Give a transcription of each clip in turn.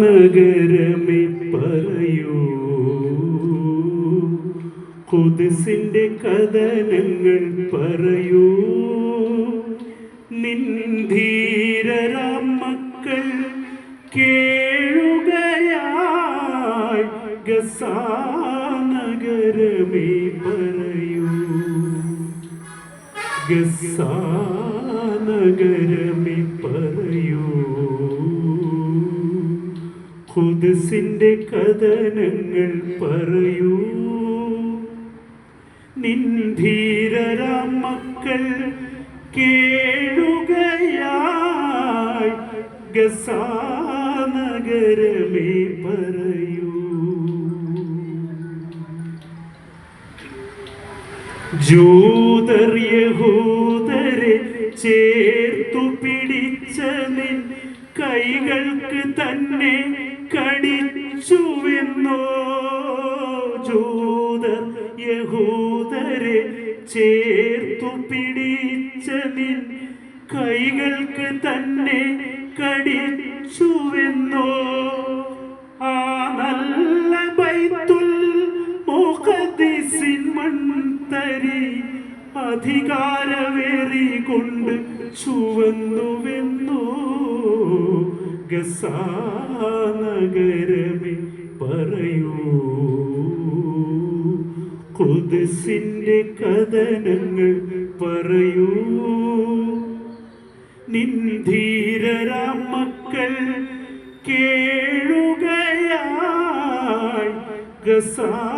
നഗരമേ പറയൂ. കുതിസിന്റെ കഥനങ്ങൾ പറയൂ. നിൻ ധീരരാം മക്കൾ കേഴുകയായി ഗസാനഗരമേ പറയൂ. ഗസാനഗരമേ ഖുദ്സിന്റെ കഥനങ്ങൾ പറയൂ. നിൻ ധീരരാം മക്കൾ കേഴുകയായി ഗസാനഗരമേ പറയൂ. ജൂതർ യഹൂദരെ ചേർത്തു പിടിച്ച നിൻ കൈകൾക്ക് തന്നെ കടിച്ചുവെന്നോ? ജൂതർ യഹൂദരെ ചേർത്തു പിടിച്ച നിൻ കൈകൾക്ക് തന്നെ കടിച്ചുവെന്നോ? ആ നല്ല ബൈത്തുൽ മുഖദിസിൻ മൺതരി അധികാരവേറി കൊണ്ട് ചുവന്നുവെന്നോ? ഗസാനഗരമേ പറയൂ. കുതിസിന്റെ കഥനങ്ങൾ പറയൂ. നിൻ ധീരരാം മക്കൾ കേഴുകയായി ഗസാനഗരമേ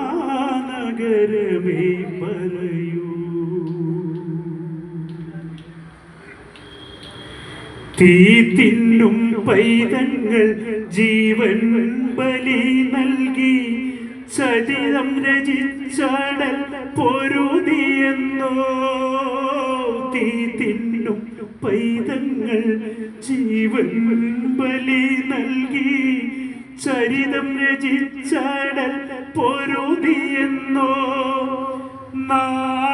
തീ തിന്നും പൈതങ്ങൾ ജീവൻ ബലി നൽകി. ശരീരം രചിച്ചാടൽ പൊരുതിയെന്നോ തീ തിന്നും പൈതങ്ങൾ ജീവൻ ബലി നൽകി. ചരിതം രചിച്ചാടൽ പൊരുതിയെന്നോ നാളെ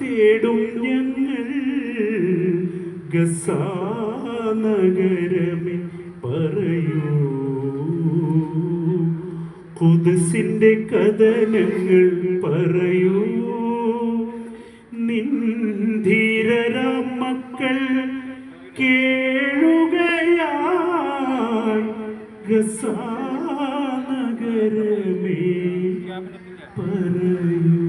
തേടും ഞങ്ങൾ ഗസാനഗരമേ പറയൂ. കുതിസിന്റെ കഥനങ്ങൾ പറയൂ. നിന്ധിര മക്കൾ ഗസാനഗരമേ പറയൂ.